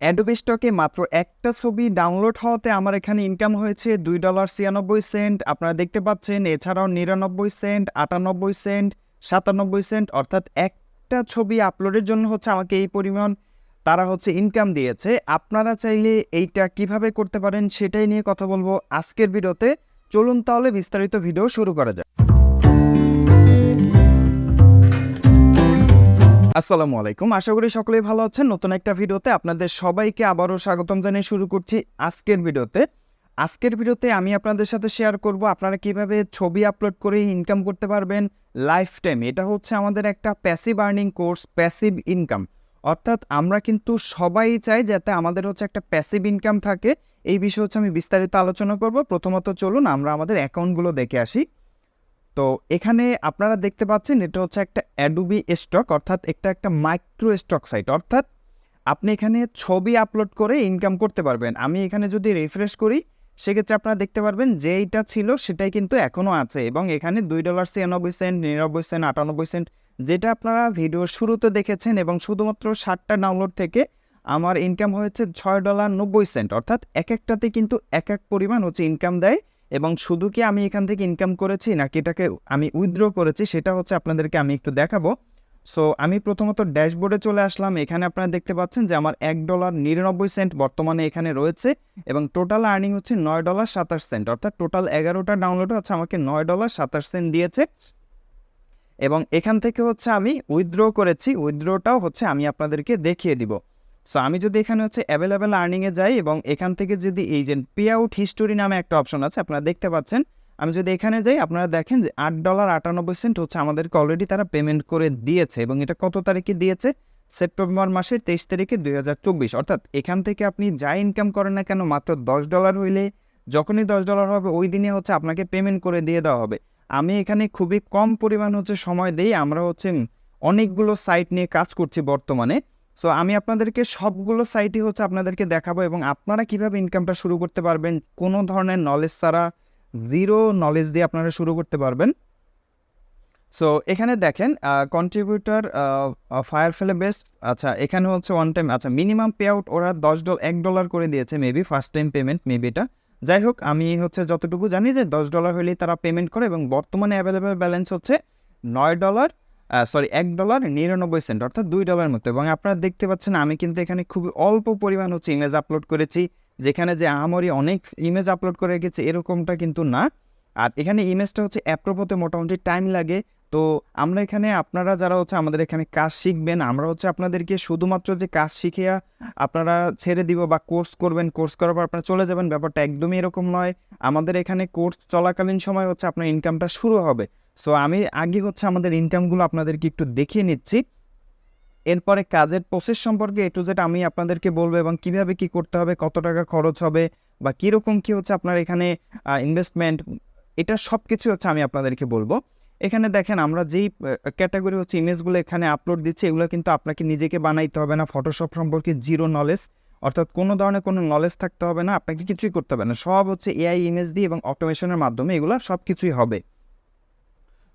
Adobe স্টকে মাত্র একটা ছবি ডাউনলোড হওয়াতে আমার এখানে ইনকাম হয়েছে দুই ডলার ছিয়ানব্বই সেন্ট আপনারা দেখতে পাচ্ছেন, এছাড়াও নিরানব্বই সেন্ট আটানব্বই সেন্ট সাতানব্বই সেন্ট অর্থাৎ একটা ছবি আপলোডের জন্য হচ্ছে আমাকে এই পরিমাণ তারা হচ্ছে ইনকাম দিয়েছে। আপনারা চাইলে এইটা কীভাবে করতে পারেন সেটাই নিয়ে কথা বলব আজকের ভিডিওতে। চলুন তাহলে বিস্তারিত ভিডিও শুরু করা যাক। আসসালামু আলাইকুম। আশা করি সকলেই ভালো আছেন। নতুন একটা ভিডিওতে আপনাদের সবাইকে আবারও স্বাগতম জানিয়ে শুরু করছি আজকের ভিডিওতে। আজকের ভিডিওতে আমি আপনাদের সাথে শেয়ার করব আপনারা কীভাবে ছবি আপলোড করে ইনকাম করতে পারবেন লাইফ টাইম এটা হচ্ছে আমাদের একটা passive earning course passive income অর্থাৎ আমরা কিন্তু সবাই চাই যাতে আমাদের হচ্ছে একটা প্যাসিভ ইনকাম থাকে। এই বিষয়ে হচ্ছে আমি বিস্তারিত আলোচনা করব। প্রথমত চলুন আমরা আমাদের অ্যাকাউন্টগুলো দেখে আসি। তো এখানে আপনারা দেখতে পাচ্ছেন এটা হচ্ছে একটা অ্যাডুবি স্টক অর্থাৎ একটা একটা মাইক্রো স্টক সাইট অর্থাৎ আপনি এখানে ছবি আপলোড করে ইনকাম করতে পারবেন। আমি এখানে যদি রিফ্রেশ করি, সেক্ষেত্রে আপনারা দেখতে পারবেন যে যেইটা ছিল, সেটাই কিন্তু এখনও আছে এবং এখানে দুই ডলার ছিয়ানব্বই সেন্ট নিরানব্বই সেন্ট আটানব্বই সেন্ট যেটা আপনারা ভিডিও শুরুতে দেখেছেন এবং শুধুমাত্র ষাটটা ডাউনলোড থেকে আমার ইনকাম হয়েছে ছয় ডলার নব্বই সেন্ট অর্থাৎ এক একটাতে কিন্তু এক এক পরিমাণ হচ্ছে ইনকাম দেয়। এবং শুধু কি আমি এখান থেকে ইনকাম করেছি নাকি এটাকে আমি উইথড্র করেছি সেটা হচ্ছে আপনাদেরকে আমি একটু দেখাবো। সো আমি প্রথমত ড্যাশবোর্ডে চলে আসলাম। এখানে আপনারা দেখতে পাচ্ছেন যে আমার এক ডলার নিরানব্বই সেন্ট বর্তমানে এখানে রয়েছে এবং টোটাল আর্নিং হচ্ছে নয় ডলার সাতাশ সেন্ট অর্থাৎ টোটাল এগারোটা ডাউনলোড হচ্ছে আমাকে নয় ডলার সাতাশ সেন্ট দিয়েছে। এবং এখান থেকে হচ্ছে আমি উইথড্র করেছি। উইথড্রটাও হচ্ছে আমি আপনাদেরকে দেখিয়ে দিব। সো আমি যদি এখানে হচ্ছে অ্যাভেলেবেল আর্নিংয়ে যাই এবং এখান থেকে যদি এই যে পে আউট হিস্টোরি নামে একটা অপশন আছে, আপনারা দেখতে পাচ্ছেন। আমি যদি এখানে যাই, আপনারা দেখেন যে আট ডলার আটানব্বই সেন্ট হচ্ছে আমাদেরকে অলরেডি তারা পেমেন্ট করে দিয়েছে এবং এটা কত তারিখে দিয়েছে? সেপ্টেম্বর মাসের তেইশ তারিখে দুই হাজার চব্বিশ। অর্থাৎ এখান থেকে আপনি যা ইনকাম করেন না কেন, মাত্র দশ ডলার হইলে যখনই দশ ডলার হবে, ওই দিনে হচ্ছে আপনাকে পেমেন্ট করে দিয়ে দেওয়া হবে। আমি এখানে খুবই কম পরিমাণ হচ্ছে সময় দেই, আমরা হচ্ছে অনেকগুলো সাইট নিয়ে কাজ করছি বর্তমানে। সো আমি আপনাদেরকে সবগুলো সাইটই হচ্ছে আপনাদেরকে দেখাবো এবং আপনারা কীভাবে ইনকামটা শুরু করতে পারবেন, কোনো ধরনের নলেজ ছাড়া জিরো নলেজ দিয়ে আপনারা শুরু করতে পারবেন। সো এখানে দেখেন কন্ট্রিবিউটার ফায়ার ফেলে বেস্ট আচ্ছা এখানে হচ্ছে ওয়ান টাইম আচ্ছা মিনিমাম পে আউট ওরা দশ ডলার এক ডলার করে দিয়েছে maybe first time payment maybe এটা। যাই হোক, আমি হচ্ছে যতটুকু জানি যে দশ ডলার হলেই তারা পেমেন্ট করে এবং বর্তমানে অ্যাভেলেবেল ব্যালেন্স হচ্ছে নয় ডলার সরি এক ডলার নিরানব্বই সেন্ট অর্থাৎ দুই ডলার মতো। এবং আপনারা দেখতে পাচ্ছেন, আমি কিন্তু এখানে খুবই অল্প পরিমাণ হচ্ছে ইমেজ আপলোড করেছি, যেখানে যে আমারই অনেক ইমেজ আপলোড করে গেছে এরকমটা কিন্তু না। আর এখানে ইমেজটা হচ্ছে অ্যাপ্রুভ হতে মোটামুটি টাইম লাগে। তো আমরা এখানে আপনারা যারা হচ্ছে আমাদের এখানে কাজ শিখবেন, আমরা হচ্ছে আপনাদেরকে শুধুমাত্র যে কাজ শিখিয়া আপনারা ছেড়ে দিব বা কোর্স করবেন কোর্স করার পর আপনারা চলে যাবেন, ব্যাপারটা একদমই এরকম নয়। আমাদের এখানে কোর্স চলাকালীন সময় হচ্ছে আপনার ইনকামটা শুরু হবে। সো আমি আগে হচ্ছে আমাদের ইনকামগুলো আপনাদেরকে একটু দেখিয়ে নিচ্ছি। এরপরে কাজের প্রসেস সম্পর্কে এ টু আমি আপনাদেরকে বলব এবং কীভাবে কি করতে হবে, কত টাকা খরচ হবে বা কীরকম কী হচ্ছে আপনার এখানে ইনভেস্টমেন্ট এটা সব কিছু হচ্ছে আমি আপনাদেরকে বলব। এখানে দেখেন আমরা যেই ক্যাটাগরি হচ্ছে ইমেজগুলো এখানে আপলোড দিচ্ছি, এগুলো কিন্তু আপনাকে নিজেকে বানাইতে হবে না। ফটোশপ সম্পর্কে জিরো নলেজ অর্থাৎ কোনো ধরনের কোনো নলেজ থাকতে হবে না, আপনাকে কিছুই করতে হবে না। সব হচ্ছে এআই ইমেজ দিয়ে এবং অটোমেশনের মাধ্যমে এগুলো সব কিছুই হবে।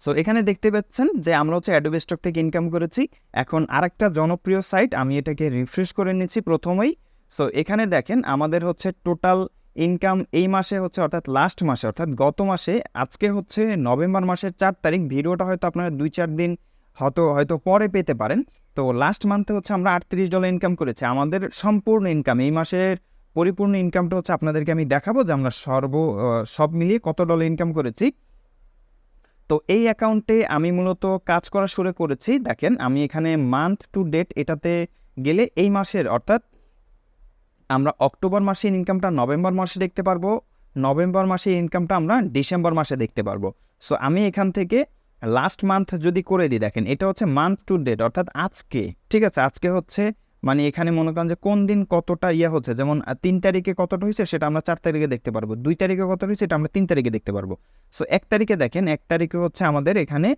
সো এখানে দেখতে পাচ্ছেন যে আমরা হচ্ছে অ্যাডোবে স্টক থেকে ইনকাম করেছি। এখন আরেকটা জনপ্রিয় সাইট আমি এটাকে রিফ্রেশ করে নিচ্ছি প্রথমেই। সো এখানে দেখেন আমাদের হচ্ছে টোটাল ইনকাম এই মাসে হচ্ছে, অর্থাৎ লাস্ট মাসে, অর্থাৎ গত মাসে, আজকে হচ্ছে নভেম্বর মাসের চার তারিখ, ভিডিওটা হয়তো আপনারা দুই চার দিন হয়তো হয়তো পরে পেতে পারেন। তো লাস্ট মান্থে হচ্ছে আমরা আটত্রিশ ডলার ইনকাম করেছি। আমাদের সম্পূর্ণ ইনকাম এই মাসের পরিপূর্ণ ইনকামটা হচ্ছে আপনাদেরকে আমি দেখাবো যে আমরা সর্ব সব মিলিয়ে কত ডলার ইনকাম করেছি। তো এই অ্যাকাউন্টে আমি মূলত কাজ করা শুরু করেছি। দেখেন, আমি এখানে মান্থ টু ডেট এটাতে গেলে এই মাসের, অর্থাৎ আমরা অক্টোবর মাসের ইনকামটা নভেম্বর মাসে দেখতে পারব, নভেম্বর মাসের ইনকামটা আমরা ডিসেম্বর মাসে দেখতে পারব। সো আমি এখান থেকে লাস্ট মান্থ যদি করে দিই, দেখেন, এটা হচ্ছে মান্থ টু ডেট অর্থাৎ আজকে, ঠিক আছে? আজকে হচ্ছে মানে এখানে মনে করেন যে কোন দিন কতটা ইয়ে হচ্ছে? যেমন তিন তারিখে কতটা হয়েছে সেটা আমরা চার তারিখে দেখতে পারব। দুই তারিখে কত হয়েছে সেটা আমরা তিন তারিখে দেখতে পারব। সো এক তারিখে দেখেন, এক তারিখে হচ্ছে আমাদের এখানে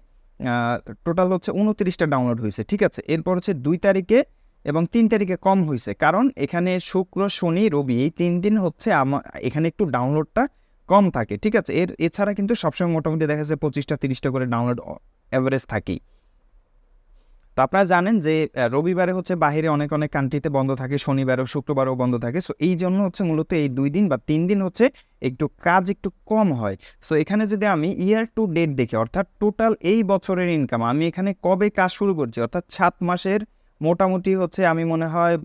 টোটাল হচ্ছে উনত্রিশটা ডাউনলোড হয়েছে, ঠিক আছে? এরপর হচ্ছে দুই তারিখে এবং তিন তারিখে কম হয়েছে। কারণ এখানে শুক্র, শনি, রবি এই তিন দিন হচ্ছে এখানে একটু ডাউনলোডটা কম থাকে, ঠিক আছে? এর, এছাড়া কিন্তু সবসময় মোটামুটি দেখা যাচ্ছে পঁচিশটা, তিরিশটা করে ডাউনলোড অ্যাভারেজ থাকেই। তো আপনারা জানেন যে রবিবারে হচ্ছে বাইরে অনেক অনেক কান্ট্রিতে বন্ধ থাকে, শনিবারও, শুক্রবারও বন্ধ থাকে। সো এই জন্য হচ্ছে মূলত এই দুই দিন বা তিন দিন হচ্ছে একটু কাজ একটু কম হয়। সো এখানে যদি আমি ইয়ার টু ডেট দেখি, অর্থাৎ টোটাল এই বছরের ইনকাম আমি এখানে কবে কাজ শুরু করছি? অর্থাৎ সাত মাসের মোটামুটি হচ্ছে আমি মনে হয়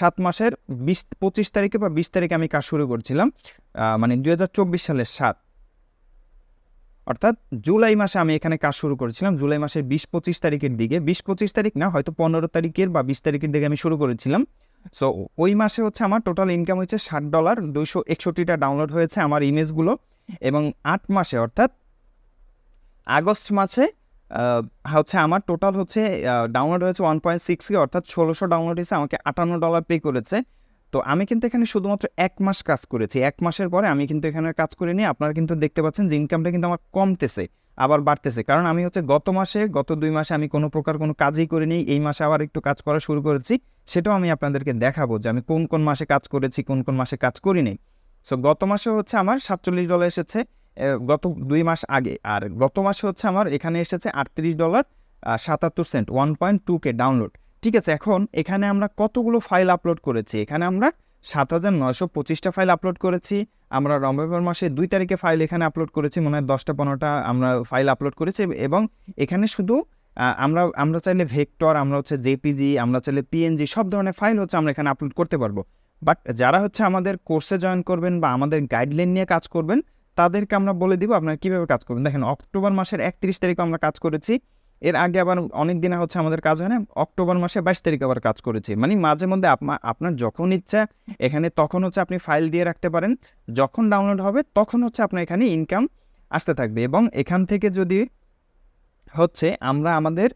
সাত মাসের বিশ, পঁচিশ তারিখে বা বিশ তারিখে আমি কাজ শুরু করছিলাম মানে দুই হাজার চব্বিশ সালের সাত। অর্থাৎ জুলাই মাসে আমি এখানে কাজ শুরু করেছিলাম। জুলাই মাসের বিশ পঁচিশ তারিখের দিকে। বিশ পঁচিশ তারিখ না, হয়তো পনেরো তারিখের বা বিশ তারিখের দিকে আমি শুরু করেছিলাম। সো ওই মাসে হচ্ছে আমার টোটাল ইনকাম হচ্ছে ষাট ডলার দুইশো একষট্টিটা ডাউনলোড হয়েছে আমার ইমেজগুলো এবং আট মাসে, অর্থাৎ আগস্ট মাসে হচ্ছে আমার টোটাল হচ্ছে ডাউনলোড হয়েছে ওয়ান পয়েন্ট সিক্স অর্থাৎ ষোলোশো ডাউনলোড হয়েছে আমাকে আটান্ন ডলার পে করেছে। তো আমি কিন্তু এখানে শুধুমাত্র এক মাস কাজ করেছি। এক মাসের পরে আমি কিন্তু এখানে কাজ করে নিয়ে আপনারা কিন্তু দেখতে পাচ্ছেন যে ইনকামটা কিন্তু আমার কমতেছে, আবার বাড়তেছে। কারণ আমি হচ্ছে গত মাসে, গত দুই মাসে আমি কোনো প্রকার কোনো কাজই করিনি, এই মাসে আবার একটু কাজ করা শুরু করেছি। সেটাও আমি আপনাদেরকে দেখাবো যে আমি কোন কোন মাসে কাজ করেছি, কোন কোন মাসে কাজ করিনি। সো গত মাসে হচ্ছে আমার সাতচল্লিশ ডলার এসেছে গত দুই মাস আগে। আর গত মাসে হচ্ছে আমার এখানে এসেছে আটত্রিশ ডলার সাতাত্তর cent one point two K download ঠিক আছে, এখন এখানে আমরা কতগুলো ফাইল আপলোড করেছি? এখানে আমরা সাত হাজার নয়শো পঁচিশটা ফাইল আপলোড করেছি। আমরা নভেম্বর মাসে দুই তারিখে ফাইল এখানে আপলোড করেছি, মনে হয় দশটা পনেরোটা আমরা ফাইল আপলোড করেছি এবং এখানে শুধু আমরা আমরা চাইলে ভেক্টর আমরা হচ্ছে জেপিজি আমরা চাইলে পিএনজি সব ধরনের ফাইল হচ্ছে আমরা এখানে আপলোড করতে পারব। বাট যারা হচ্ছে আমাদের কোর্সে জয়েন করবেন বা আমাদের গাইডলাইন নিয়ে কাজ করবেন, তাদেরকে আমরা বলে দিব আপনারা কীভাবে কাজ করবেন। দেখেন, অক্টোবর মাসের একত্রিশ তারিখে আমরা কাজ করেছি। এর আগে আবার অনেক দিনে হচ্ছে আমাদের কাজ হয় না, অক্টোবর মাসে বাইশ তারিখে আবার কাজ করেছি। মানে মাঝে মধ্যে আপনা- আপনার যখন ইচ্ছা, এখানে তখন হচ্ছে আপনি ফাইল দিয়ে রাখতে পারেন। যখন ডাউনলোড হবে, তখন হচ্ছে আপনার এখানে ইনকাম আসতে থাকবে এবং এখান থেকে যদি হচ্ছে আমরা আমাদের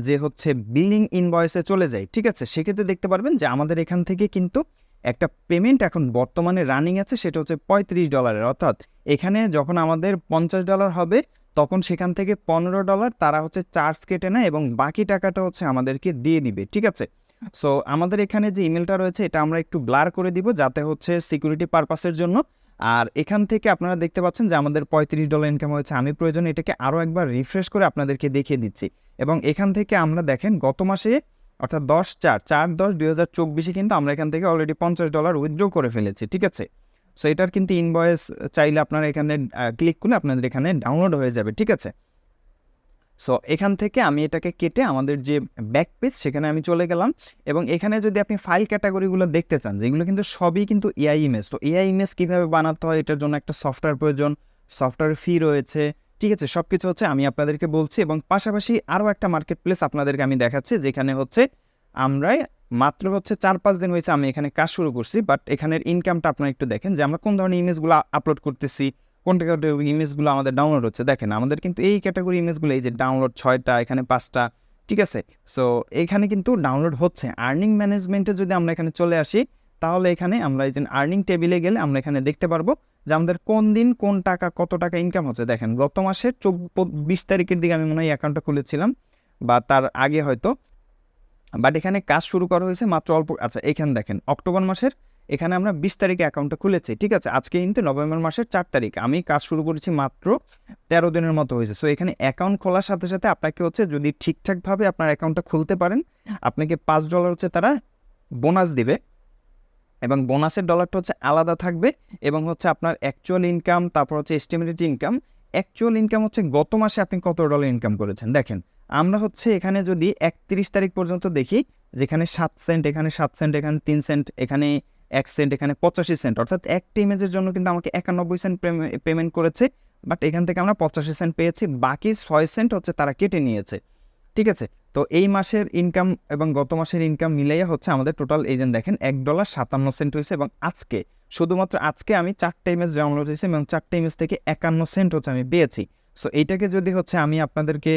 যে হচ্ছে বিলিং ইনভয়েসে চলে যাই, ঠিক আছে? সেক্ষেত্রে দেখতে পারবেন যে আমাদের এখান থেকে কিন্তু একটা পেমেন্ট এখন বর্তমানে রানিং আছে, সেটা হচ্ছে পঁয়ত্রিশ ডলারের অর্থাৎ এখানে যখন আমাদের পঞ্চাশ ডলার হবে তখন সেখান থেকে পনেরো ডলার তারা হচ্ছে চার্জ কেটে নেয় এবং বাকি টাকাটা হচ্ছে আমাদেরকে দিয়ে দিবে, ঠিক আছে? সো আমাদের এখানে যে ইমেলটা রয়েছে, এটা আমরা একটু ব্লার করে দিব যাতে হচ্ছে সিকিউরিটি পারপাসের জন্য। আর এখান থেকে আপনারা দেখতে পাচ্ছেন যে আমাদের পঁয়ত্রিশ ডলার ইনকাম হয়েছে। আমি প্রয়োজন এটাকে আরও একবার রিফ্রেশ করে আপনাদেরকে দেখিয়ে দিচ্ছি। এবং এখান থেকে আমরা দেখেন গত মাসে, অর্থাৎ দশ চার চার দশ দুই হাজার চব্বিশে কিন্তু আমরা এখান থেকে অলরেডি পঞ্চাশ ডলার উইথড্র করে ফেলেছি, ঠিক আছে? সো এটার কিন্তু ইনভয়েস চাইলে আপনারা এখানে ক্লিক করলে আপনাদের এখানে ডাউনলোড হয়ে যাবে, ঠিক আছে? সো এখান থেকে আমি এটাকে কেটে আমাদের যে ব্যাক পেজ সেখানে আমি চলে গেলাম। এবং এখানে যদি আপনি ফাইল ক্যাটাগরিগুলো দেখতে চান, যেগুলো কিন্তু সবই কিন্তু এআই ইমেজ তো এআই ইমেজ কীভাবে বানাতে হয়, এটার জন্য একটা সফটওয়্যার প্রয়োজন সফটওয়্যার ফি রয়েছে, ঠিক আছে? সব কিছু হচ্ছে আমি আপনাদেরকে বলছি। এবং পাশাপাশি আরও একটা মার্কেট প্লেস আপনাদেরকে আমি দেখাচ্ছি, যেখানে হচ্ছে আমরা মাত্র হচ্ছে চার, পাঁচ দিন হয়েছে আমি এখানে কাজ শুরু করছি বাট এখানের ইনকামটা আপনারা একটু দেখেন যে আমরা কোন ধরনের ইমেজগুলো আপলোড করতেছি, কোন ক্যাটাগরি ইমেজগুলো আমাদের ডাউনলোড হচ্ছে, দেখেন আমাদের কিন্তু এই ক্যাটাগরি ইমেজগুলো এই যে ডাউনলোড ছয়টা, এখানে পাঁচটা, ঠিক আছে? সো এখানে কিন্তু ডাউনলোড হচ্ছে। আর্নিং ম্যানেজমেন্টে যদি আমরা এখানে চলে আসি, তাহলে এখানে আমরা এই যে আর্নিং টেবিলে গেলে আমরা এখানে দেখতে পারব যে আমাদের কোন দিন কোন টাকা, কত টাকা ইনকাম হচ্ছে। দেখেন গত মাসের বিশ তারিখের দিকে আমি মনে হয় অ্যাকাউন্টটা খুলেছিলাম, বা তার আগে হয়তো বাট এখানে কাজ শুরু করা হয়েছে মাত্র অল্প আচ্ছা এখানে দেখেন, অক্টোবর মাসের, এখানে আমরা বিশ তারিখে অ্যাকাউন্টটা খুলেছি, ঠিক আছে? আজকে কিন্তু নভেম্বর মাসের চার তারিখ, আমি কাজ শুরু করেছি মাত্র তেরো দিনের মতো হয়েছে। সো এখানে অ্যাকাউন্ট খোলার সাথে সাথে আপনাকে হচ্ছে যদি ঠিকঠাকভাবে আপনার অ্যাকাউন্টটা খুলতে পারেন, আপনাকে পাঁচ ডলার হচ্ছে তারা বোনাস দিবে। এবং বোনাসের ডলারটা হচ্ছে আলাদা থাকবে এবং হচ্ছে আপনার অ্যাকচুয়াল ইনকাম তারপর হচ্ছে এস্টিমেটেড ইনকাম অ্যাকচুয়াল ইনকাম হচ্ছে গত মাসে আপনি কত ডলার ইনকাম করেছেন? দেখেন আমরা হচ্ছে এখানে যদি একত্রিশ তারিখ পর্যন্ত দেখি, যেখানে সাত সেন্ট এখানে সাত সেন্ট এখানে তিন সেন্ট এখানে এক সেন্ট এখানে পঁচাশি সেন্ট অর্থাৎ একটা ইমেজের জন্য কিন্তু আমাকে একানব্বই সেন্ট পেমেন্ট করেছে বাট এখান থেকে আমরা পঁচাশি সেন্ট পেয়েছি, বাকি ছয় সেন্ট হচ্ছে তারা কেটে নিয়েছে। ঠিক আছে? তো এই মাসের ইনকাম এবং গত মাসের ইনকাম মিলাইয়া হচ্ছে আমাদের টোটাল যে দেখেন, এক ডলার সাতান্ন সেন্ট হয়েছে এবং আজকে, শুধুমাত্র আজকে আমি চারটে ইমেজ ডাউনলোড হয়েছে এবং চারটে ইমেজ থেকে একান্ন সেন্ট হচ্ছে আমি পেয়েছি। সো এইটাকে যদি হচ্ছে আমি আপনাদেরকে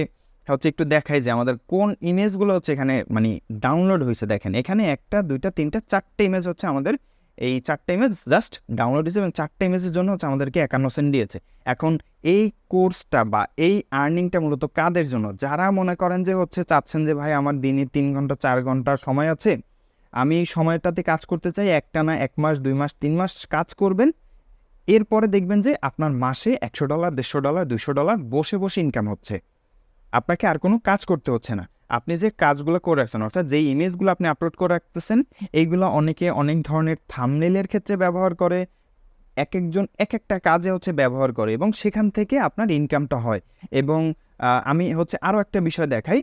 হচ্ছে একটু দেখাই যে আমাদের কোন ইমেজগুলো হচ্ছে এখানে মানে ডাউনলোড হয়েছে দেখেন। এখানে একটা, দুইটা, তিনটা, চারটে ইমেজ হচ্ছে আমাদের। এই চারটে ইমেজ জাস্ট ডাউনলোড হয়েছে এবং চারটে ইমেজের জন্য হচ্ছে আমাদেরকে একান্ন সেন্ট দিয়েছে। এখন এই কোর্সটা বা এই আর্নিংটা মূলত কাদের জন্য? যারা মনে করেন যে হচ্ছে চাচ্ছেন যে, ভাই, আমার দিনে তিন ঘণ্টা, চার ঘণ্টা সময় আছে। আমি এই সময়টাতে কাজ করতে চাই, একটা না, এক মাস, দুই মাস, তিন মাস কাজ করবেন। এরপরে দেখবেন যে আপনার মাসে একশো ডলার দেড়শো ডলার দুশো ডলার বসে বসে ইনকাম হচ্ছে। আপনাকে আর কোনো কাজ করতে হচ্ছে না। আপনি যে কাজগুলো করে রাখছেন, অর্থাৎ যেই ইমেজগুলো আপনি আপলোড করে রাখতেছেন, এইগুলো অনেকে অনেক ধরনের থামনেলের ক্ষেত্রে ব্যবহার করে। এক একজন এক একটা কাজে হচ্ছে ব্যবহার করে এবং সেখান থেকে আপনার ইনকামটা হয়। এবং আমি হচ্ছে আরও একটা বিষয় দেখাই।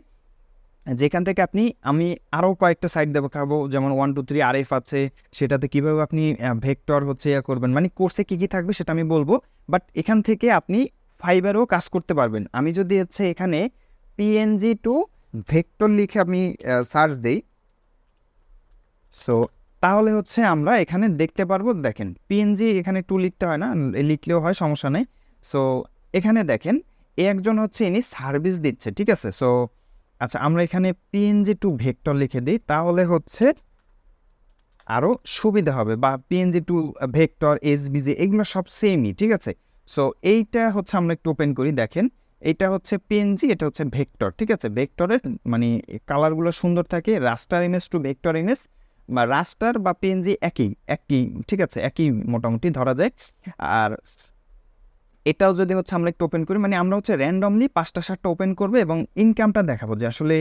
যেখান থেকে আপনি, আমি আরও কয়েকটা সাইট দেখাবো, যেমন one two three R F আছে। সেটাতে কীভাবে আপনি ভেক্টর হচ্ছে ইয়া করবেন মানে কোর্সে কী কী থাকবে সেটা আমি বলব। বাট এখান থেকে আপনি ফাইবারও কাজ করতে পারবেন। আমি যদি হচ্ছে এখানে পিএনজি টু ভেক্টর লিখে আমি সার্চ দেই সো তাহলে হচ্ছে আমরা এখানে দেখতে পারব, দেখেন পিএনজি এখানে টু লিখতে হয় না, লিখলেও হয়, সমস্যা নেই। সো এখানে দেখেন একজন হচ্ছে ইনি সার্ভিস দিচ্ছে, ঠিক আছে? সো আচ্ছা আমরা এখানে পিএনজি টু ভেক্টর লিখে দিই, তাহলে হচ্ছে আরও সুবিধা হবে, বা পিএনজি টু ভেক্টর এসবিজি এগুলো সব সেমই ঠিক আছে? সো এইটা হচ্ছে আমরা একটু ওপেন করি, দেখেন। এটা হচ্ছে পিএনজি এটা হচ্ছে ভেক্টর, ঠিক আছে? ভেক্টরের মানে কালারগুলো সুন্দর থাকে raster image to vector image বা রাস্টার বা পিএনজি একই একই, ঠিক আছে? একই মোটামুটি ধরা যায়। আর এটাও যদি হচ্ছে আমরা একটু ওপেন করি মানে আমরা হচ্ছে র্যান্ডমলি পাঁচটা, সাতটা ওপেন করব এবং ইনকামটা দেখাবো যে আসলে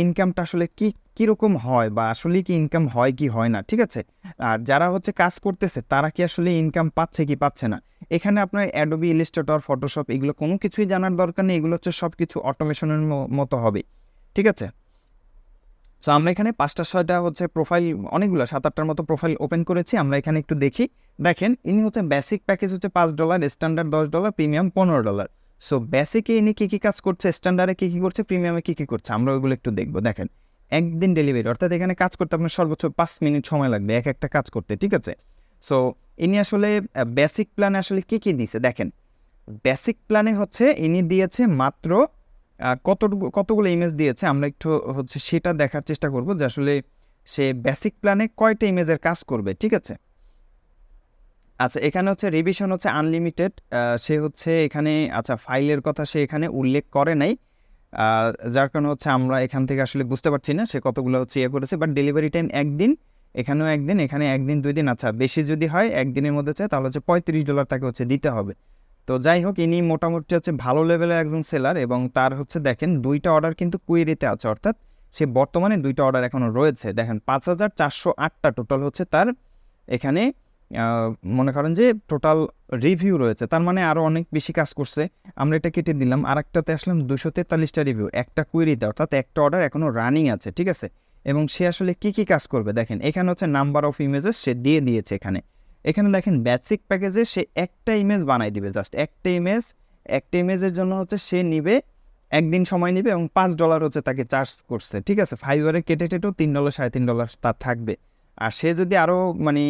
ইনকামটা আসলে কি, কীরকম হয় বা আসলে কি ইনকাম হয় কি হয় না, ঠিক আছে? আর যারা হচ্ছে কাজ করতেছে, তারা কি আসলে ইনকাম পাচ্ছে কি পাচ্ছে না? এখানে আপনার অ্যাডোবি ইলিস্ট্রেটর ফটোশপ এগুলো কোনো কিছুই জানার দরকার নেই, এগুলো হচ্ছে সব কিছু অটোমেশনের মতো হবে, ঠিক আছে? সো আমরা এখানে পাঁচটা, ছয়টা হচ্ছে প্রোফাইল অনেকগুলো সাত আটটার মতো প্রোফাইল ওপেন করেছি, আমরা এখানে একটু দেখি। দেখেন, ইনি হচ্ছে বেসিক প্যাকেজ হচ্ছে পাঁচ ডলার স্ট্যান্ডার্ড দশ ডলার প্রিমিয়াম পনেরো ডলার সো বেসিকে ইনি কী কী কাজ করছে স্ট্যান্ডার্ডে কী কী করছে প্রিমিয়ামে কী কী করছে, আমরা ওইগুলো একটু দেখব। দেখেন, একদিন ডেলিভারি অর্থাৎ এখানে কাজ করতে আপনার সর্বোচ্চ পাঁচ মিনিট সময় লাগবে এক একটা কাজ করতে, ঠিক আছে? সো ইনি আসলে বেসিক প্ল্যানে আসলে কী কী দিয়েছে দেখেন বেসিক প্ল্যানে হচ্ছে ইনি দিয়েছে মাত্র কতটুকু, কতগুলো ইমেজ দিয়েছে, আমরা একটু হচ্ছে সেটা দেখার চেষ্টা করব যে আসলে সে বেসিক প্ল্যানে কয়টা ইমেজের কাজ করবে, ঠিক আছে? আচ্ছা এখানে হচ্ছে রিভিশন হচ্ছে আনলিমিটেড সে হচ্ছে এখানে আচ্ছা ফাইলের কথা সে এখানে উল্লেখ করে নাই। যার কারণে হচ্ছে আমরা এখান থেকে আসলে বুঝতে পারছি না সে কতগুলো হচ্ছে ইয়ে করেছে বাট ডেলিভারি টাইম একদিন, এখানেও একদিন, এখানে একদিন, দুই দিন আচ্ছা বেশি যদি হয় একদিনের মধ্যে চায় তাহলে হচ্ছে পঁয়ত্রিশ ডলার তাকে হচ্ছে দিতে হবে। তো যাই হোক, ইনি মোটামুটি হচ্ছে ভালো লেভেলের একজন সেলার এবং তার হচ্ছে দেখেন দুইটা অর্ডার কিন্তু কুয়েরিতে আছে, অর্থাৎ সে বর্তমানে দুইটা অর্ডার এখনও রয়েছে। দেখেন পাঁচ হাজার চারশো আটটা টোটাল হচ্ছে তার এখানে মনে করেন যে টোটাল রিভিউ রয়েছে। তার মানে আরও অনেক বেশি কাজ করছে। আমরা এটা কেটে দিলাম। আর একটাতে আসলাম দুশো তেতাল্লিশটা রিভিউ একটা কুয়েরিতে অর্থাৎ একটা অর্ডার এখনও রানিং আছে, ঠিক আছে? এবং সে আসলে কি কি কাজ করবে? দেখেন, এখানে হচ্ছে নাম্বার অফ ইমেজেস সে দিয়ে দিয়েছে এখানে। এখানে দেখেন বেসিক প্যাকেজে সে একটা ইমেজ বানাই দিবে জাস্ট একটা ইমেজ একটা ইমেজের জন্য হচ্ছে সে নিবে, একদিন সময় নিবে এবং পাঁচ ডলার হচ্ছে তাকে চার্জ করছে, ঠিক আছে? ফাইবারে কেটে টেটেও তিন ডলার সাড়ে তিন ডলার তার থাকবে। আর সে যদি আরও মানে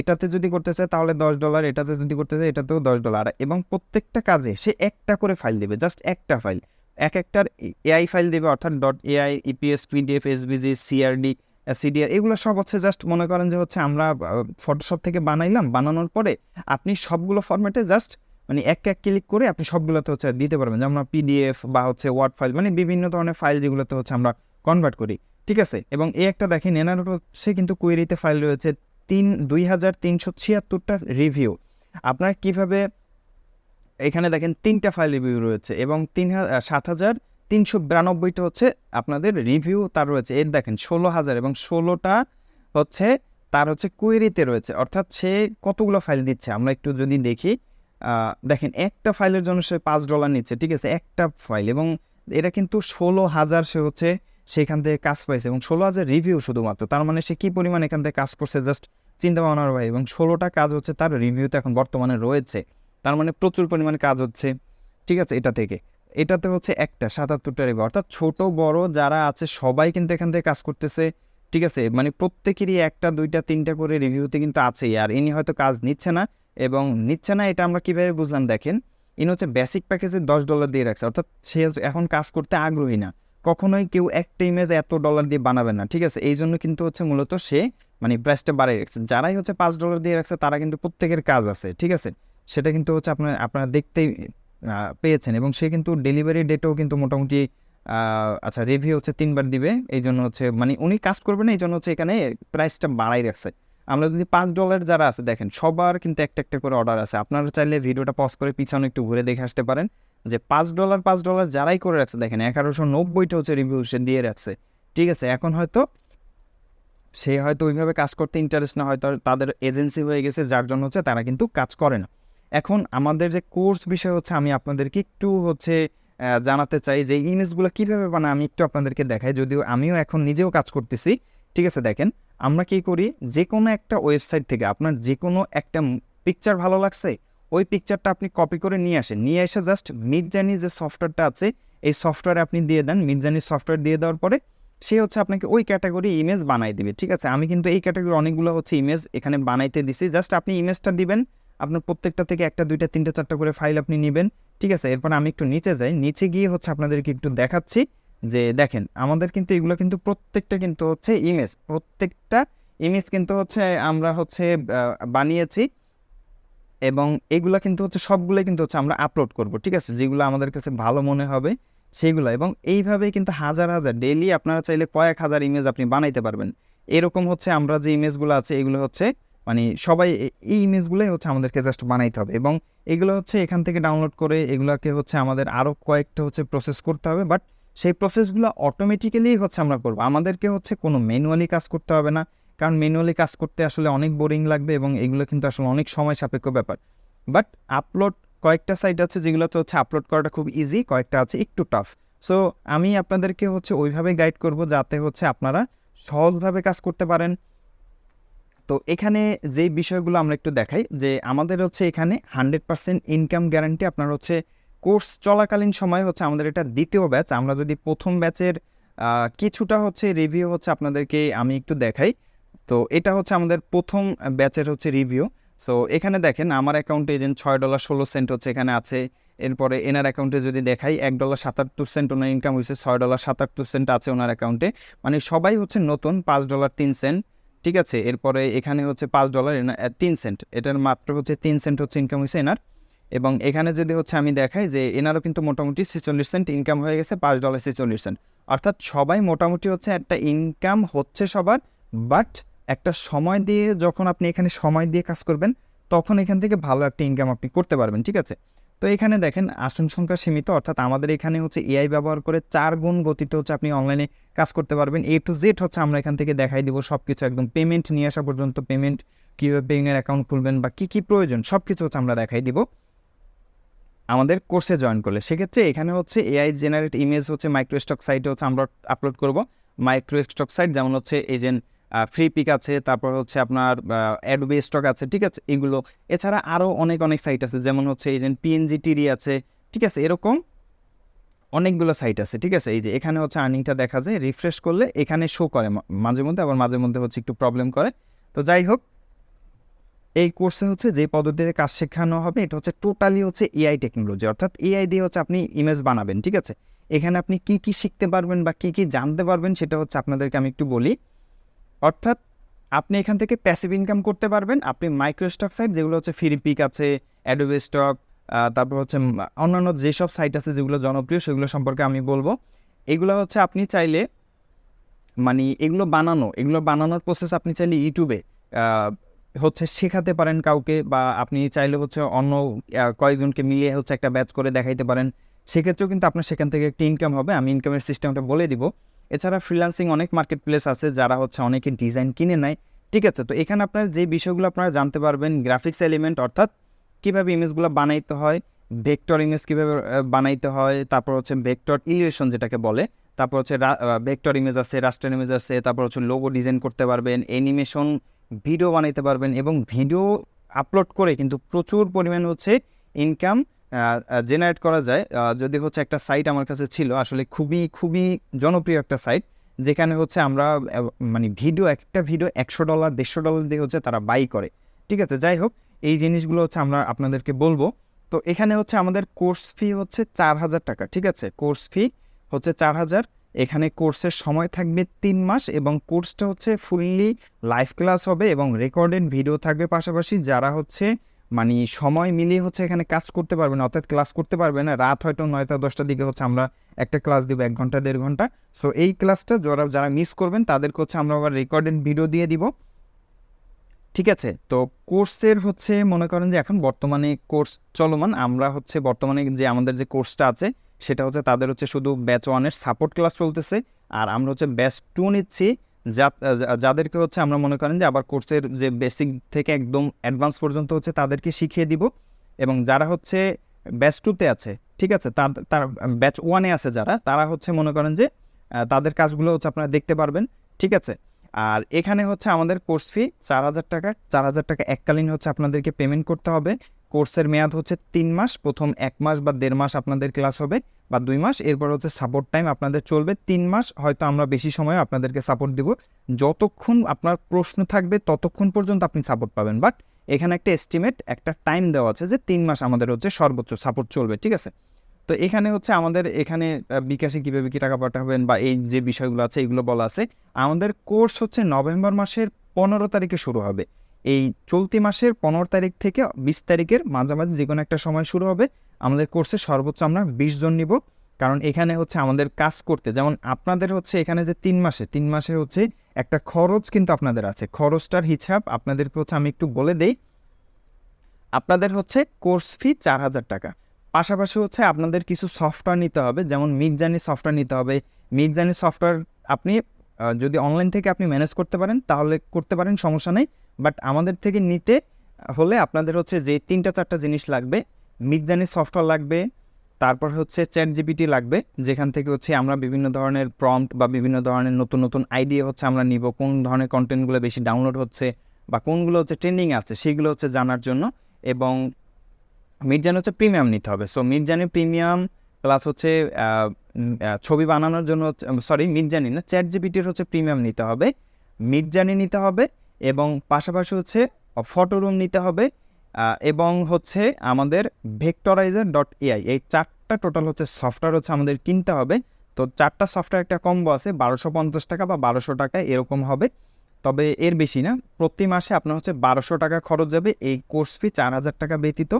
এটাতে যদি করতে চায় তাহলে দশ ডলার এটাতে যদি করতে চায় এটাতেও দশ ডলার এবং প্রত্যেকটা কাজে সে একটা করে ফাইল দেবে জাস্ট একটা ফাইল এক একটার এআই ফাইল দেবে, অর্থাৎ ডট এআই ইপিএস পিডিএফ এসবিজি সিআরডি সিডিআর এগুলো সব হচ্ছে জাস্ট মনে করেন যে হচ্ছে আমরা ফটোশপ থেকে বানাইলাম, বানানোর পরে আপনি সবগুলো ফরম্যাটে জাস্ট মানে এক এক ক্লিক করে আপনি সবগুলোতে হচ্ছে দিতে পারবেন। যেমন পিডিএফ বা হচ্ছে ওয়ার্ড ফাইল মানে বিভিন্ন ধরনের ফাইল যেগুলোতে হচ্ছে আমরা কনভার্ট করি। ঠিক আছে? এবং এই একটা দেখেন এনার সে কিন্তু কুয়েরিতে ফাইল রয়েছে তিন, দুই হাজার তিনশো ছিয়াত্তরটা রিভিউ আপনার কীভাবে এখানে দেখেন তিনটা ফাইল রিভিউ রয়েছে এবং তিন সাত হাজার তিনশো বিরানব্বইটা হচ্ছে আপনাদের রিভিউ তার রয়েছে। এর দেখেন ষোলো হাজার এবং ষোলোটা হচ্ছে তার হচ্ছে কুয়েরিতে রয়েছে। অর্থাৎ সে কতগুলো ফাইল দিচ্ছে? আমরা একটু যদি দেখি দেখেন একটা ফাইলের জন্য সে পাঁচ ডলার নিচ্ছে, ঠিক আছে? একটা ফাইল এবং এটা কিন্তু ষোলো হাজার সে হচ্ছে সেখান থেকে কাজ পাইছে এবং ষোলো হাজার রিভিউ শুধুমাত্র। তার মানে সে কী পরিমাণ এখান থেকে কাজ করছে? জাস্ট চিন্তা ভাবনার ভাই এবং ষোলোটা কাজ হচ্ছে তার রিভিউতে এখন বর্তমানে রয়েছে। তার মানে প্রচুর পরিমাণে কাজ হচ্ছে, ঠিক আছে, এটা থেকে। এটাতে হচ্ছে একটা, সাতাত্তরটা রিভিউ অর্থাৎ ছোট, বড় যারা আছে, সবাই কিন্তু এখান থেকে কাজ করতেছে, ঠিক আছে? মানে প্রত্যেকেরই একটা, দুইটা, তিনটা করে রিভিউতে কিন্তু আছেই। আর ইনি হয়তো কাজ নিচ্ছে না এবং নিচ্ছে না এটা আমরা কীভাবে বুঝলাম? দেখেন, ইনি হচ্ছে বেসিক প্যাকেজে দশ ডলার দিয়ে রাখছে। অর্থাৎ সে এখন কাজ করতে আগ্রহী না। কখনোই কেউ একটা ইমেজ এত ডলার দিয়ে বানাবে না, ঠিক আছে? এই জন্য কিন্তু হচ্ছে মূলত সে মানে প্রাইসটা বাড়িয়ে রাখছে। যারাই হচ্ছে পাঁচ ডলার দিয়ে রাখছে, তারা কিন্তু প্রত্যেকের কাজ আছে, ঠিক আছে? সেটা কিন্তু হচ্ছে আপনার, আপনারা দেখতেই পেয়েছেন এবং সে কিন্তু ডেলিভারি ডেটেও কিন্তু মোটামুটি আচ্ছা রিভিউ হচ্ছে তিনবার দিবে। এই জন্য হচ্ছে মানে উনি কাজ করবেন এই জন্য হচ্ছে এখানে প্রাইসটা বাড়াই রাখছে। আমরা যদি পাঁচ ডলার যারা আছে, দেখেন সবার কিন্তু একটা একটা করে অর্ডার আছে। আপনারা চাইলে ভিডিওটা পজ করে পিছনে একটু ঘুরে দেখে আসতে পারেন যে পাঁচ ডলার পাঁচ ডলার যারাই করে রাখছে, দেখেন এগারোশো নব্বইটা হচ্ছে রিভিউ সে দিয়ে রাখছে। ঠিক আছে, এখন হয়তো সে হয়তো ওইভাবে কাজ করতে ইন্টারেস্ট না, হয়তো তাদের এজেন্সি হয়ে গেছে, যার জন্য হচ্ছে তারা কিন্তু কাজ করে না। এখন আমাদের যে কোর্স বিষয় হচ্ছে, আমি আপনাদেরকে একটু হচ্ছে জানাতে চাই যে ইমেজগুলো কীভাবে বানায়, আমি একটু আপনাদেরকে দেখাই। যদিও আমিও এখন নিজেও কাজ করতেছি ঠিক আছে, দেখেন, আমরা কি করি? যে কোনো একটা ওয়েবসাইট থেকে আপনার যে কোনো একটা পিকচার ভালো লাগছে, ওই পিকচারটা আপনি কপি করে নিয়ে আসেন। নিয়ে এসে জাস্ট মিডজানি যে সফটওয়্যারটা আছে, এই সফটওয়্যারে আপনি দিয়ে দেন। মিডজানি সফটওয়্যার দিয়ে দেওয়ার পরে সে হচ্ছে আপনাকে ওই ক্যাটাগরি ইমেজ বানাই দিবে। ঠিক আছে, আমি কিন্তু এই ক্যাটাগরি অনেকগুলো হচ্ছে ইমেজ এখানে বানাইতে দিছি। জাস্ট আপনি ইমেজটা দিবেন, আপনার প্রত্যেকটা থেকে একটা, দুইটা, তিনটা, চারটা করে ফাইল আপনি নেবেন। ঠিক আছে, এরপর আমি একটু নিচে যাই। নিচে গিয়ে হচ্ছে আপনাদেরকে একটু দেখাচ্ছি। যে দেখেন, আমাদের কিন্তু এগুলো কিন্তু প্রত্যেকটা কিন্তু হচ্ছে ইমেজ প্রত্যেকটা ইমেজ কিন্তু হচ্ছে আমরা হচ্ছে বানিয়েছি এবং এগুলো কিন্তু হচ্ছে সবগুলোই কিন্তু হচ্ছে আমরা আপলোড করব, ঠিক আছে? যেগুলো আমাদের কাছে ভালো মনে হবে সেগুলো এবং এইভাবেই কিন্তু হাজার হাজার ডেইলি আপনারা চাইলে কয়েক হাজার ইমেজ আপনি বানাইতে পারবেন। এরকম হচ্ছে আমরা যে ইমেজগুলো আছে এগুলো হচ্ছে মানে সবাই এই ইমেজগুলোই হচ্ছে আমাদেরকে জাস্ট বানাইতে হবে এবং এগুলো হচ্ছে এখান থেকে ডাউনলোড করে এগুলোকে হচ্ছে আমাদের আরও কয়েকটা হচ্ছে প্রসেস করতে হবে। বাট সেই প্রসেসগুলো অটোমেটিক্যালি হচ্ছে আমরা করব। আমাদেরকে হচ্ছে কোনো ম্যানুয়ালি কাজ করতে হবে না, কারণ ম্যানুয়ালি কাজ করতে আসলে অনেক বোরিং লাগবে এবং এগুলো কিন্তু আসলে অনেক সময় সাপেক্ষ ব্যাপার। বাট আপলোড কয়েকটা সাইট আছে যেগুলোতে হচ্ছে আপলোড করাটা খুব ইজি কয়েকটা আছে একটু টাফ সো আমি আপনাদেরকে হচ্ছে ওইভাবে গাইড করব যাতে হচ্ছে আপনারা সহজভাবে কাজ করতে পারেন। তো এখানে যেই বিষয়গুলো আমরা একটু দেখাই, যে আমাদের হচ্ছে এখানে হান্ড্রেড পার্সেন্ট ইনকাম গ্যারান্টি আপনার হচ্ছে কোর্স চলাকালীন সময় হচ্ছে আমাদের এটা দ্বিতীয় ব্যাচ। আমরা যদি প্রথম ব্যাচের কিছুটা হচ্ছে রিভিউ হচ্ছে আপনাদেরকে আমি একটু দেখাই। তো এটা হচ্ছে আমাদের প্রথম ব্যাচের হচ্ছে রিভিউ সো এখানে দেখেন আমার অ্যাকাউন্টে যেন ছয় ডলার ষোলো সেন্ট হচ্ছে এখানে আছে। এরপরে এনার অ্যাকাউন্টে যদি দেখাই, এক ডলার সাতাত্তর সেন্ট ওনার ইনকাম হয়েছে, ছয় ডলার সাতাত্তর সেন্ট আছে ওনার অ্যাকাউন্টে মানে সবাই হচ্ছে নতুন, পাঁচ ডলার তিন সেন্ট ঠিক আছে? এরপরে এখানে হচ্ছে পাঁচ ডলার তিন সেন্ট এটার মাত্র হচ্ছে তিন সেন্ট হচ্ছে ইনকাম হয়েছে এনার। এবং এখানে যদি হচ্ছে আমি দেখাই যে এনারও কিন্তু মোটামুটি ছেচল্লিশ সেন্ট ইনকাম হয়ে গেছে, পাঁচ ডলার ছেচল্লিশ সেন্ট অর্থাৎ সবাই মোটামুটি হচ্ছে একটা ইনকাম হচ্ছে সবার বাট একটা সময় দিয়ে যখন আপনি এখানে সময় দিয়ে কাজ করবেন, তখন এখান থেকে ভালো একটা ইনকাম আপনি করতে পারবেন, ঠিক আছে? তো এখানে দেখেন আসন সংখ্যা সীমিত, অর্থাৎ আমাদের এখানে হচ্ছে এআই ব্যবহার করে চার গুণ গতিতে হচ্ছে আপনি অনলাইনে কাজ করতে পারবেন। এ টু জেড হচ্ছে আমরা এখান থেকে দেখাই দিব সব কিছু একদম পেমেন্ট নিয়ে আসা পর্যন্ত পেমেন্ট কীভাবে পেইংয়ের অ্যাকাউন্ট খুলবেন বা কী কী প্রয়োজন সব কিছু হচ্ছে আমরা দেখাই দিব। আমাদের কোর্সে জয়েন করলে। সেক্ষেত্রে এখানে হচ্ছে এআই জেনারেট ইমেজ হচ্ছে মাইক্রোস্টক সাইটে হচ্ছে আমরা আপলোড করব। মাইক্রোস্টক সাইট যেমন হচ্ছে এজেন্ট ফ্রি পিক আছে, তারপর হচ্ছে আপনার অ্যাডবে স্টক আছে, ঠিক আছে? এগুলো। এছাড়া আরও অনেক অনেক সাইট আছে, যেমন হচ্ছে এই এজেন্ট পিএনজি টিরি আছে, ঠিক আছে? এরকম অনেকগুলো সাইট আছে, ঠিক আছে? এই যে এখানে হচ্ছে আর্নিংটা দেখা যায় রিফ্রেশ করলে এখানে শো করে মাঝে মধ্যে, আবার মাঝে মধ্যে হচ্ছে একটু প্রবলেম করে। তো যাই হোক এই কোর্সে হচ্ছে যে পদ্ধতিতে কাজ শেখানো হবে, এটা হচ্ছে টোটালি হচ্ছে এআই টেকনোলজি অর্থাৎ এআই দিয়ে হচ্ছে আপনি ইমেজ বানাবেন, ঠিক আছে? এখানে আপনি কি কি শিখতে পারবেন বা কি কি জানতে পারবেন সেটা হচ্ছে আপনাদেরকে আমি একটু বলি। অর্থাৎ আপনি এখান থেকে প্যাসিভ ইনকাম করতে পারবেন, আপনি মাইক্রো স্টক সাইট যেগুলো হচ্ছে ফিরিপিক আছে অ্যাডোবে স্টক তারপর হচ্ছে অন্যান্য যেসব সাইট আছে যেগুলো জনপ্রিয়, সেগুলো সম্পর্কে আমি বলব। এগুলো হচ্ছে আপনি চাইলে মানে এগুলো বানানো, এগুলো বানানোর প্রসেস আপনি চাইলে ইউটিউবে হচ্ছে শেখাতে পারেন কাউকে বা আপনি চাইলে হচ্ছে অন্য কয়েকজনকে মিলিয়ে হচ্ছে একটা ব্যাচ করে দেখাইতে পারেন। সেক্ষেত্রেও কিন্তু আপনার সেখান থেকে একটি ইনকাম হবে। আমি ইনকামের সিস্টেমটা বলে দিব। এছাড়া ফ্রিল্যান্সিং অনেক মার্কেট প্লেস আছে যারা হচ্ছে অনেকে ডিজাইন কিনে নেয়। ঠিক আছে? তো এখানে আপনার যে বিষয়গুলো আপনারা জানতে পারবেন গ্রাফিক্স এলিমেন্ট অর্থাৎ কীভাবে ইমেজগুলো বানাইতে হয় ভেক্টর ইমেজ কীভাবে বানাইতে হয়, তারপর হচ্ছে ভেক্টর ইলিউশন যেটাকে বলে, তারপর হচ্ছে ভেক্টর ইমেজ আছে রাস্টার ইমেজ আছে, তারপর হচ্ছে লোগো ডিজাইন করতে পারবেন অ্যানিমেশন ভিডিও বানাইতে পারবেন এবং ভিডিও আপলোড করে কিন্তু প্রচুর পরিমাণ হচ্ছে ইনকাম জেনারেট করা যায়। যদি হচ্ছে একটা সাইট আমার কাছে ছিল, আসলে খুবই খুবই জনপ্রিয় একটা সাইট যেখানে হচ্ছে আমরা মানে ভিডিও, একটা ভিডিও একশো ডলার দেড়শো ডলার দিয়ে হচ্ছে তারা বাই করে। ঠিক আছে, যাই হোক, এই জিনিসগুলো হচ্ছে আমরা আপনাদেরকে বলব। তো এখানে হচ্ছে আমাদের কোর্স ফি হচ্ছে চার হাজার টাকা, ঠিক আছে? কোর্স ফি হচ্ছে চার হাজার এখানে কোর্সের সময় থাকবে তিন মাস এবং কোর্সটা হচ্ছে ফুললি লাইভ ক্লাস হবে এবং রেকর্ডেড ভিডিও থাকবে পাশাপাশি যারা হচ্ছে মানে সময় মিলিয়ে হচ্ছে এখানে কাজ করতে পারবে না, অর্থাৎ ক্লাস করতে পারবে না, রাত হয়তো নয়টা, দশটার দিকে হচ্ছে আমরা একটা ক্লাস দিব, এক ঘণ্টা, দেড় ঘণ্টা। সো এই ক্লাসটা যারা যারা মিস করবেন, তাদেরকে হচ্ছে আমরা আবার রেকর্ডেড ভিডিও দিয়ে দিব। ঠিক আছে? তো কোর্সের হচ্ছে মনে করেন যে এখন বর্তমানে কোর্স চলমান, আমরা হচ্ছে বর্তমানে যে আমাদের যে কোর্সটা আছে সেটা হচ্ছে তাদের হচ্ছে শুধু ব্যাচ ওয়ানের সাপোর্ট ক্লাস চলতেছে, আর আমরা হচ্ছে ব্যাচ টু নিচ্ছি, যা যাদেরকে হচ্ছে আমরা মনে করেন যে আবার কোর্সের যে বেসিক থেকে একদম অ্যাডভান্স পর্যন্ত হচ্ছে তাদেরকে শিখিয়ে দিব, এবং যারা হচ্ছে ব্যাচ টুতে আছে, ঠিক আছে? তার তার ব্যাচ ওয়ানে আছে যারা, তারা হচ্ছে মনে করেন যে তাদের কাজগুলো হচ্ছে আপনারা দেখতে পারবেন, ঠিক আছে? আর এখানে হচ্ছে আমাদের কোর্স ফি চার হাজার টাকা, চার হাজার টাকা এককালীন হচ্ছে আপনাদেরকে পেমেন্ট করতে হবে কোর্সের মেয়াদ হচ্ছে তিন মাস, প্রথম এক মাস বা দেড় মাস আপনাদের ক্লাস হবে বা দুই মাস। এরপর হচ্ছে সাপোর্ট টাইম আপনাদের চলবে তিন মাস, হয়তো আমরা বেশি সময় আপনাদেরকে সাপোর্ট দিব। যতক্ষণ আপনার প্রশ্ন থাকবে ততক্ষণ পর্যন্ত আপনি সাপোর্ট পাবেন। বাট এখানে একটা এস্টিমেট একটা টাইম দেওয়া আছে যে তিন মাস আমাদের হচ্ছে সর্বোচ্চ সাপোর্ট চলবে, ঠিক আছে? তো এখানে হচ্ছে আমাদের এখানে বিকাশে কীভাবে কী টাকা পাঠাবেন বা এই যে বিষয়গুলো আছে, এগুলো বলা আছে। আমাদের কোর্স হচ্ছে নভেম্বর মাসের পনেরো তারিখে শুরু হবে। এই চলতি মাসের পনেরো তারিখ থেকে বিশ তারিখের মাঝামাঝি যে কোনো একটা সময় শুরু হবে। আমাদের কোর্সে সর্বোচ্চ আমরা বিশ জন নিব। কারণ এখানে হচ্ছে আমাদের কাজ করতে, যেমন আপনাদের হচ্ছে এখানে যে তিন মাসে তিন মাসে হচ্ছে একটা খরচ কিন্তু আপনাদের আছে। খরচটার হিসাব আপনাদেরকে হচ্ছে আমি একটু বলে দেই। আপনাদের হচ্ছে কোর্স ফি চার হাজার টাকা। পাশাপাশি হচ্ছে আপনাদের কিছু সফটওয়্যার নিতে হবে, যেমন মিগজানি সফটওয়্যার নিতে হবে। মিগজানি সফটওয়্যার আপনি যদি অনলাইন থেকে আপনি ম্যানেজ করতে পারেন, তাহলে করতে পারেন, সমস্যা নেই। বাট আমাদের থেকে নিতে হলে আপনাদের হচ্ছে যে তিনটা চারটা জিনিস লাগবে মিগজানি সফটওয়্যার লাগবে, তারপর হচ্ছে চ্যাট জিপিটি লাগবে, যেখান থেকে হচ্ছে আমরা বিভিন্ন ধরনের প্রম্পট বা বিভিন্ন ধরনের নতুন নতুন আইডিয়া হচ্ছে আমরা নিব, কোন ধরনের কন্টেন্টগুলো বেশি ডাউনলোড হচ্ছে বা কোনগুলো হচ্ছে ট্রেন্ডিং আছে সেগুলো হচ্ছে জানার জন্য এবং মির্জানি হচ্ছে প্রিমিয়াম নিতে হবে। সো মির্জানি প্রিমিয়াম প্লাস হচ্ছে ছবি বানানোর জন্য সরি মির্জানি না চ্যাট জিপিটির হচ্ছে প্রিমিয়াম নিতে হবে। মির্জানি নিতে হবে এবং পাশাপাশি হচ্ছে ফটো রুম নিতে হবে এবং হচ্ছে আমাদের ভেক্টরাইজার ডট এআই এই চারটা টোটাল হচ্ছে সফটওয়্যার হচ্ছে আমাদের কিনতে হবে। তো চারটা সফটওয়্যার একটা কম্বো আছে, বারোশো পঞ্চাশ টাকা বা বারোশো টাকা এরকম হবে। তবে এর বেশি না, প্রতি মাসে আপনার হচ্ছে বারোশো টাকা খরচ যাবে, এই কোর্স ফি চার হাজার টাকা ব্যতীত।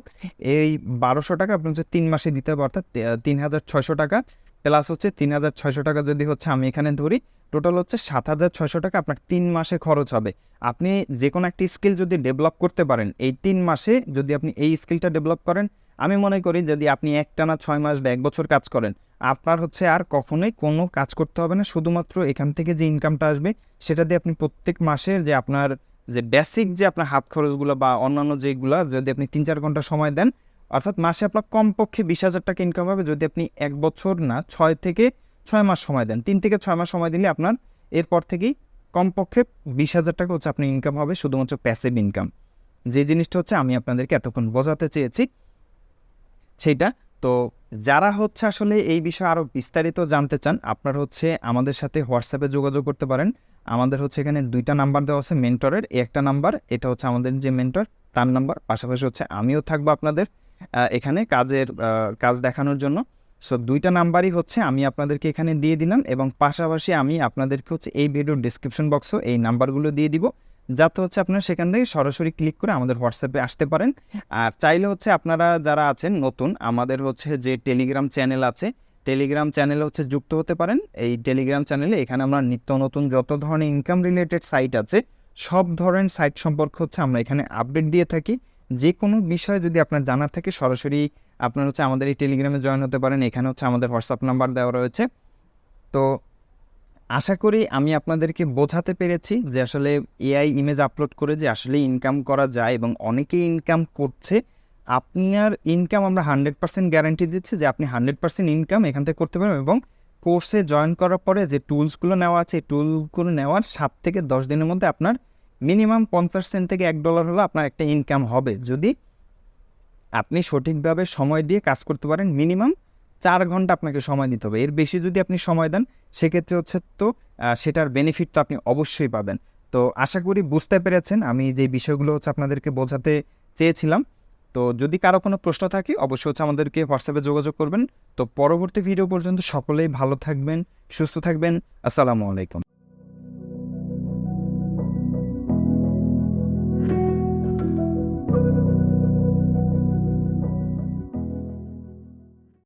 এই বারোশো টাকা আপনি হচ্ছে তিন মাসে দিতে হবে, অর্থাৎ তিন হাজার ছয়শো টাকা প্লাস হচ্ছে তিন হাজার ছয়শো টাকা যদি হচ্ছে আমি এখানে ধরি টোটাল হচ্ছে সাত হাজার ছয়শো টাকা আপনার তিন মাসে খরচ হবে। আপনি যে কোনো একটি স্কিল যদি ডেভেলপ করতে পারেন, এই তিন মাসে যদি আপনি এই স্কিলটা ডেভেলপ করেন, আমি মনে করি যদি আপনি একটানা ছয় মাস বা এক বছর কাজ করেন, আপনার হচ্ছে আর কখনোই কোনো কাজ করতে হবে না। শুধুমাত্র এখান থেকে যে ইনকামটা আসবে, সেটা দিয়ে আপনি প্রত্যেক মাসের যে আপনার যে বেসিক যে আপনার হাত খরচগুলো বা অন্যান্য যেগুলো, যদি আপনি তিন চার ঘণ্টা সময় দেন, অর্থাৎ মাসে আপনার কমপক্ষে বিশ হাজার টাকা ইনকাম হবে। যদি আপনি এক বছর না, ছয় থেকে ছয় মাস সময় দেন। তিন থেকে ছয় মাস সময় দিলে আপনার এরপর থেকেই কমপক্ষে বিশ হাজার টাকা হচ্ছে আপনার ইনকাম হবে, শুধুমাত্র প্যাসিভ ইনকাম যে জিনিসটা হচ্ছে আমি আপনাদেরকে এতক্ষণ বোঝাতে চেয়েছি সেইটা তো যারা হচ্ছে আসলে এই বিষয়ে আরও বিস্তারিত জানতে চান, আপনারা হচ্ছে আমাদের সাথে হোয়াটসঅ্যাপে যোগাযোগ করতে পারেন। আমাদের হচ্ছে এখানে দুইটা নাম্বার দেওয়া আছে, মেন্টরের একটা নাম্বার, এটা হচ্ছে আমাদের যে মেন্টর, তার নাম্বার। পাশাপাশি হচ্ছে আমিও থাকব আপনাদের এখানে কাজের কাজ দেখানোর জন্য। সো দুইটা নাম্বারই হচ্ছে আমি আপনাদেরকে এখানে দিয়ে দিলাম এবং পাশাপাশি আমি আপনাদেরকে হচ্ছে এই ভিডিওর ডিসক্রিপশন বক্সও এই নাম্বারগুলো দিয়ে দিব, যাতে হচ্ছে আপনারা সেখান থেকে সরাসরি ক্লিক করে আমাদের হোয়াটসঅ্যাপে আসতে পারেন। আর চাইলে হচ্ছে আপনারা যারা আছেন নতুন, আমাদের হচ্ছে যে টেলিগ্রাম চ্যানেল আছে টেলিগ্রাম চ্যানেলে হচ্ছে যুক্ত হতে পারেন। এই টেলিগ্রাম চ্যানেলে এখানে আমরা নিত্য নতুন যত ধরনের ইনকাম রিলেটেড সাইট আছে, সব ধরনের সাইট সম্পর্কে হচ্ছে আমরা এখানে আপডেট দিয়ে থাকি। যে কোনো বিষয় যদি আপনার জানার থাকে, সরাসরি আপনার হচ্ছে আমাদের এই টেলিগ্রামে জয়েন হতে পারেন। এখানে হচ্ছে আমাদের হোয়াটসঅ্যাপ নাম্বার দেওয়া রয়েছে। তো আশা করি আমি আপনাদেরকে বোঝাতে পেরেছি যে আসলে এআই ইমেজ আপলোড করে যে আসলে ইনকাম করা যায় এবং অনেকেই ইনকাম করছে। আপনার ইনকাম আমরা হান্ড্রেড পার্সেন্ট গ্যারান্টি দিচ্ছি যে আপনি হান্ড্রেড পার্সেন্ট ইনকাম এখান থেকে করতে পারবেন এবং কোর্সে জয়েন করার পরে যে টুলসগুলো নেওয়া আছে, এই টুলসগুলো নেওয়ার সাত থেকে দশ দিনের মধ্যে আপনার মিনিমাম পঞ্চাশ সেন্ট থেকে এক ডলার হলে আপনার একটা ইনকাম হবে। যদি আপনি সঠিকভাবে সময় দিয়ে কাজ করতে পারেন, মিনিমাম চার ঘণ্টা আপনাকে সময় দিতে হবে। এর বেশি যদি আপনি সময় দেন, সেক্ষেত্রে হচ্ছে তো সেটার বেনিফিট তো আপনি অবশ্যই পাবেন। তো আশা করি বুঝতে পেরেছেন। আমি যে বিষয়গুলো হচ্ছে আপনাদেরকে বোঝাতে চেয়েছিলাম। তো যদি কারও কোনো প্রশ্ন থাকে, অবশ্যই হচ্ছে আমাদেরকে হোয়াটসঅ্যাপে যোগাযোগ করবেন। তো পরবর্তী ভিডিও পর্যন্ত সকলেই ভালো থাকবেন, সুস্থ থাকবেন। আসসালামু আলাইকুম।